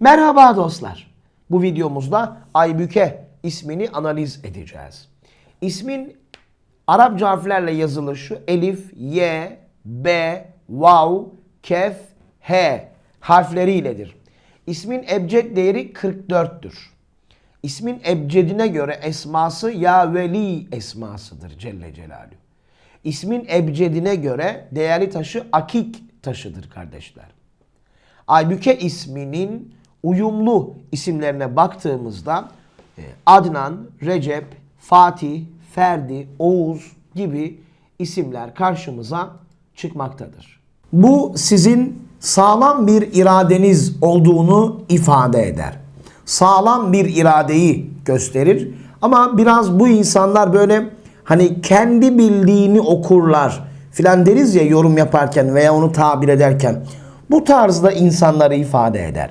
Merhaba dostlar. Bu videomuzda Aybüke ismini analiz edeceğiz. İsmin Arapça harflerle yazılışı elif, y, b, vav, kef, h harfleriyledir. İsmin ebced değeri 44'tür. İsmin ebcedine göre esması ya veli esmasıdır Celle Celaluhu. İsmin ebcedine göre değerli taşı akik taşıdır kardeşler. Aybüke isminin uyumlu isimlerine baktığımızda e, Adnan, Recep, Fatih, Ferdi, Oğuz gibi isimler karşımıza çıkmaktadır. Bu sizin sağlam bir iradeniz olduğunu ifade eder. Sağlam bir iradeyi gösterir. Ama biraz bu insanlar böyle hani kendi bildiğini okurlar filan deriz ya yorum yaparken veya onu tabir ederken. Bu tarzda insanları ifade eder.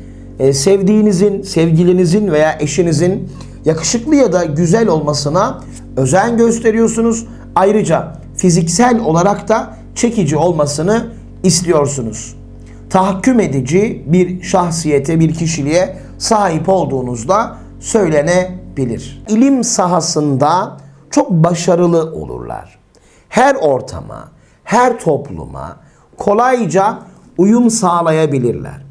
Ee, sevdiğinizin, sevgilinizin veya eşinizin yakışıklı ya da güzel olmasına özen gösteriyorsunuz. Ayrıca fiziksel olarak da çekici olmasını istiyorsunuz. Tahakküm edici bir şahsiyete, bir kişiliğe sahip olduğunuzda söylenebilir. İlim sahasında çok başarılı olurlar. Her ortama, her topluma kolayca uyum sağlayabilirler.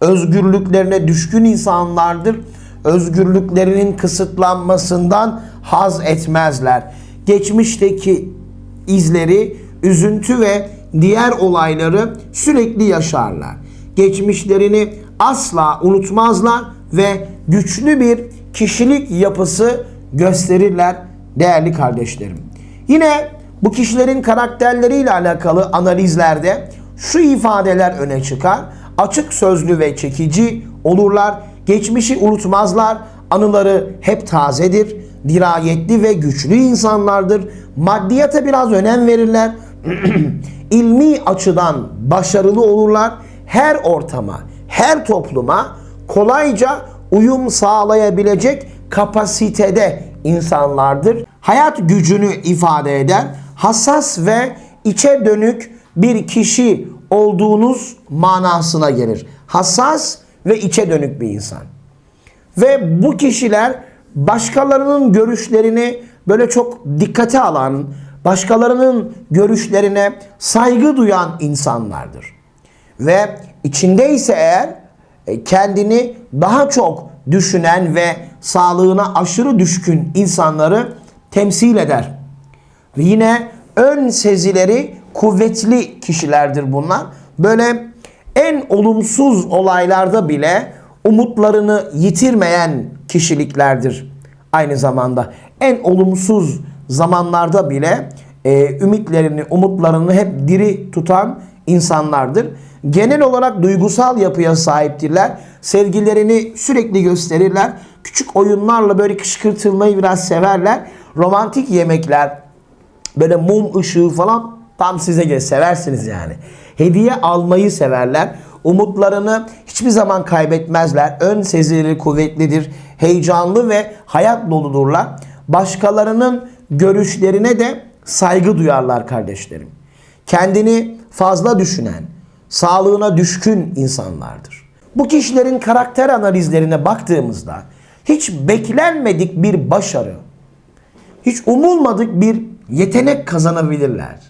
Özgürlüklerine düşkün insanlardır. Özgürlüklerinin kısıtlanmasından haz etmezler. Geçmişteki izleri, üzüntü ve diğer olayları sürekli yaşarlar. Geçmişlerini asla unutmazlar ve güçlü bir kişilik yapısı gösterirler değerli kardeşlerim. Yine bu kişilerin karakterleriyle alakalı analizlerde şu ifadeler öne çıkar. Açık sözlü ve çekici olurlar. Geçmişi unutmazlar. Anıları hep tazedir. Dirayetli ve güçlü insanlardır. Maddiyata biraz önem verirler. İlmi açıdan başarılı olurlar. Her ortama, her topluma kolayca uyum sağlayabilecek kapasitede insanlardır. Hayat gücünü ifade eder. Hassas ve içe dönük bir kişi olduğunuz manasına gelir. Hassas ve içe dönük bir insan. Ve bu kişiler başkalarının görüşlerini böyle çok dikkate alan, başkalarının görüşlerine saygı duyan insanlardır. Ve içindeyse eğer e, kendini daha çok düşünen ve sağlığına aşırı düşkün insanları temsil eder. Ve yine ön sezileri kuvvetli kişilerdir bunlar. Böyle en olumsuz olaylarda bile umutlarını yitirmeyen kişiliklerdir. Aynı zamanda en olumsuz zamanlarda bile e, ümitlerini, umutlarını hep diri tutan insanlardır. Genel olarak duygusal yapıya sahiptirler. Sevgilerini sürekli gösterirler. Küçük oyunlarla böyle kışkırtılmayı biraz severler. Romantik yemekler, böyle mum ışığı falan tam size göre seversiniz yani. Hediye almayı severler. Umutlarını hiçbir zaman kaybetmezler. Ön sezileri kuvvetlidir. heyecanlı ve hayat doludurlar. Başkalarının görüşlerine de saygı duyarlar kardeşlerim. Kendini fazla düşünen, sağlığına düşkün insanlardır. Bu kişilerin karakter analizlerine baktığımızda hiç beklenmedik bir başarı, hiç umulmadık bir yetenek kazanabilirler.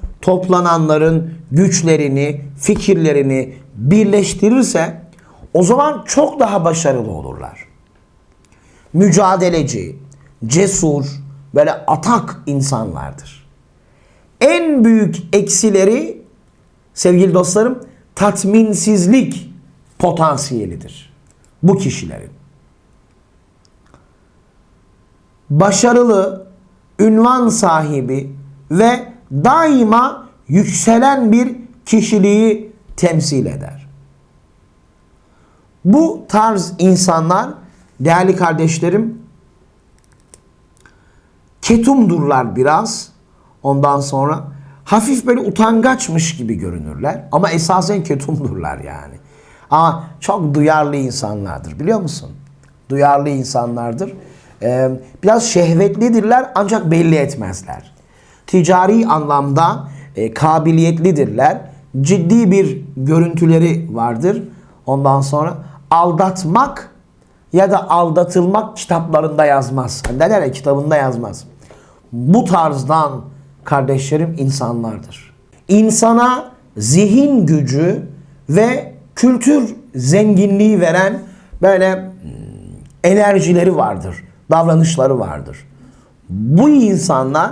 toplananların güçlerini, fikirlerini birleştirirse o zaman çok daha başarılı olurlar. Mücadeleci, cesur, böyle atak insanlardır. En büyük eksileri sevgili dostlarım tatminsizlik potansiyelidir bu kişilerin. Başarılı, ünvan sahibi ve daima yükselen bir kişiliği temsil eder. Bu tarz insanlar değerli kardeşlerim ketumdurlar biraz. Ondan sonra hafif böyle utangaçmış gibi görünürler ama esasen ketumdurlar yani. Ama çok duyarlı insanlardır biliyor musun? Duyarlı insanlardır. Ee, biraz şehvetlidirler ancak belli etmezler ticari anlamda e, kabiliyetlidirler. Ciddi bir görüntüleri vardır. Ondan sonra aldatmak ya da aldatılmak kitaplarında yazmaz. Ya kitabında yazmaz. Bu tarzdan kardeşlerim insanlardır. İnsana zihin gücü ve kültür zenginliği veren böyle hmm, enerjileri vardır, davranışları vardır. Bu insanlar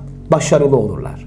başarılı olurlar.